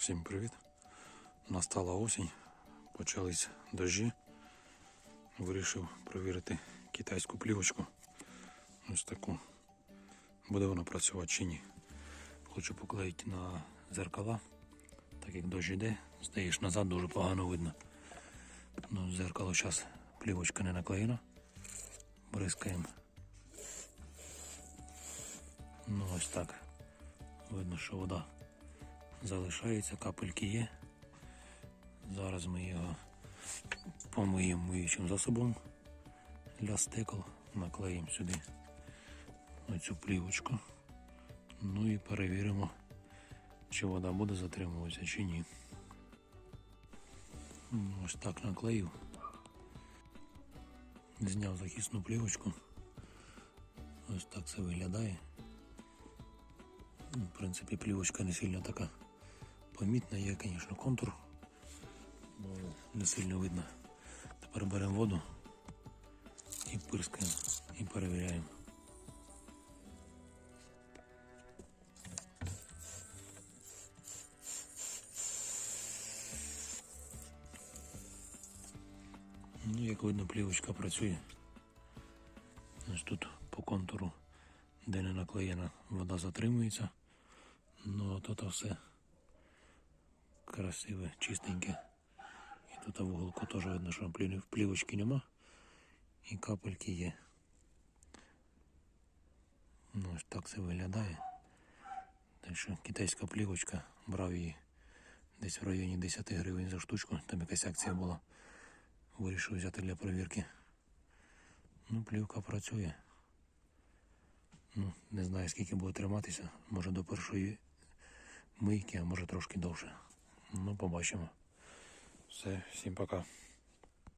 Всім привіт. Настала осінь, почались дощі. Вирішив провірити китайську плівочку. Ось таку. Буде вона працювати чи ні. Хочу поклеїти на зеркала. Так як дощ йде, стаєш назад, дуже погано видно. Ну, зеркало зараз плівочка не наклеєна. Бризкаємо. Ну ось так. Видно, що вода залишається, капельки є. Зараз ми його помиємо миючим засобом для стекол, наклеїмо сюди оцю плівочку. Ну і перевіримо, чи вода буде затримуватися чи ні. Ну, Ось так наклеїв. Зняв захисну плівочку. Ось так це виглядає. В принципі, плівочка не сильно така помітна, є, звісно, контур. бо Не сильно видно. Тепер беремо воду і пирскаємо і перевіряємо. Ну, як видно, плівочка працює. Ось тут по контуру, де не наклеєна, вода затримується. Ну а тут все красиве, чистеньке. І тут в уголку теж видно, що плівочки нема. І капельки є. Ну ось так це виглядає. Так що китайська плівочка, брав її десь в районі 10 гривень за штучку, там якась акція була. Вирішив взяти для перевірки. Ну, плівка працює. Ну, не знаю скільки буде триматися. Може до першої мийки, а може трошки довше. Ну, побачимо. Все, всім пока.